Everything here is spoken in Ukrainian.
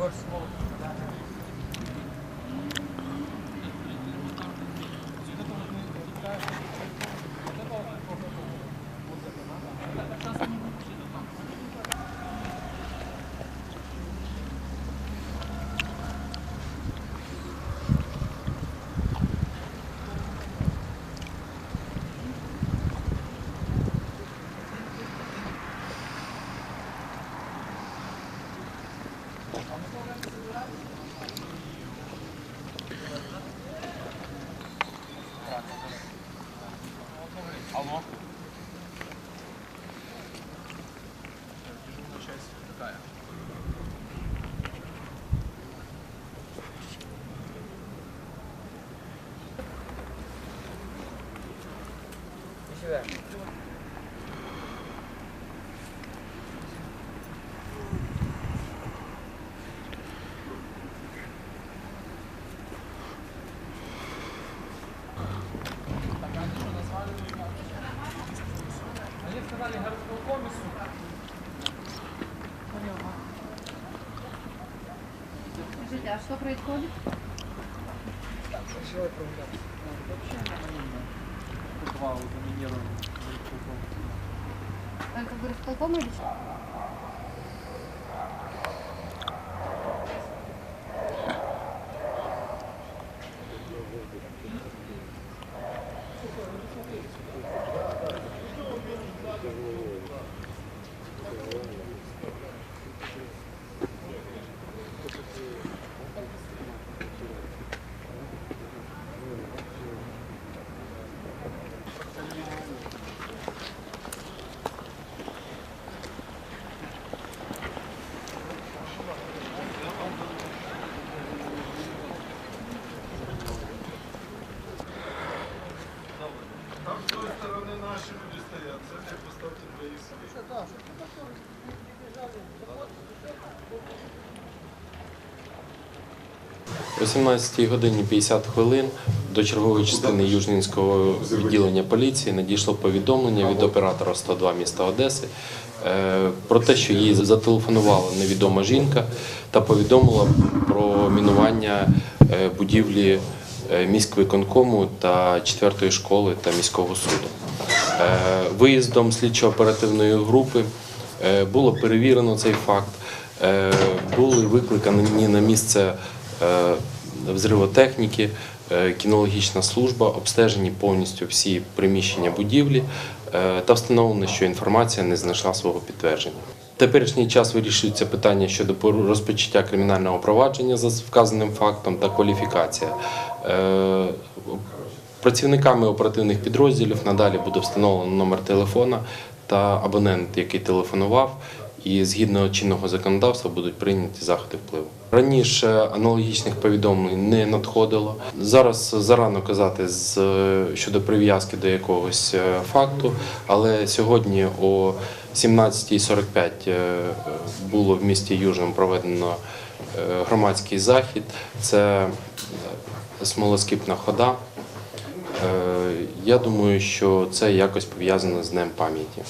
Of course. Спасибо. сказали городскому комиссу. Скажите, а что происходит? Человек прогуляться. Вообще нормально. Два вот доминируем. Это вы располком или что? Там з тої сторони наші люди стоять, це не поставте собі. О 17 годині 50 хвилин до чергової частини Южнінського відділення поліції надійшло повідомлення від оператора 102 міста Одеси е, про те, що їй зателефонувала невідома жінка та повідомила про мінування е, будівлі міськвиконкому та 4-ї школи та міського суду. Е, Виїздом слідчо-оперативної групи е, було перевірено цей факт. Е, Були викликані на місце е, взривотехніки, е, кінологічна служба, обстежені повністю всі приміщення будівлі е, та встановлено, що інформація не знайшла свого підтвердження. В теперішній час вирішується питання щодо розпочаття кримінального провадження за вказаним фактом та кваліфікація. Е, Працівниками оперативних підрозділів надалі буде встановлено номер телефона та абонент, який телефонував, і згідно чинного законодавства будуть прийняті заходи впливу. Раніше аналогічних повідомлень не надходило. Зараз зарано казати з щодо прив'язки до якогось е, факту, але сьогодні о 17.45 е, було в місті Южному проведено громадський захід. Це смолоскипна хода. Е, Я думаю, що це якось пов'язано з Днем пам'яті.